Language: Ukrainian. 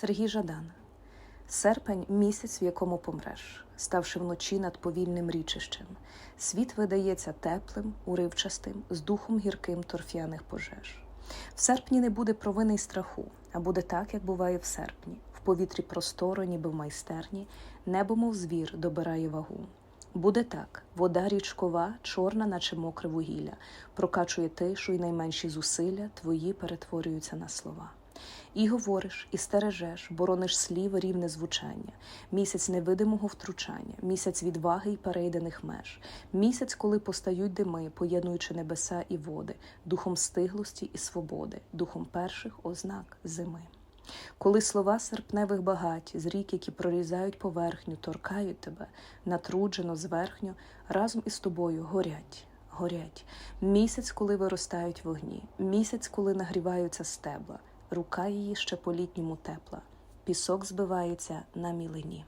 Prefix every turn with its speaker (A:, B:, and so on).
A: Сергій Жадан. Серпень місяць, в якому помреш, ставши вночі над повільним річищем. Світ видається теплим, уривчастим, з духом гірким торф'яних пожеж. В серпні не буде провини й страху, а буде так, як буває в серпні. В повітрі просторо, ніби в майстерні, небо, мов звір, добирає вагу. Буде так, вода річкова, чорна, наче мокре вугілля, прокачує тишу, і найменші зусилля твої перетворюються на слова. І говориш, і стережеш, борониш слів рівне звучання, місяць невидимого втручання, місяць відваги й перейдених меж, місяць, коли постають дими, поєднуючи небеса і води, духом стиглості і свободи, духом перших ознак зими. Коли слова серпневих багать з рік, які прорізають поверхню, торкають тебе, натруджено зверхню, разом із тобою горять, горять. Місяць, коли виростають вогні, місяць, коли нагріваються стебла, рука її ще по літньому тепла, пісок збивається на мілині.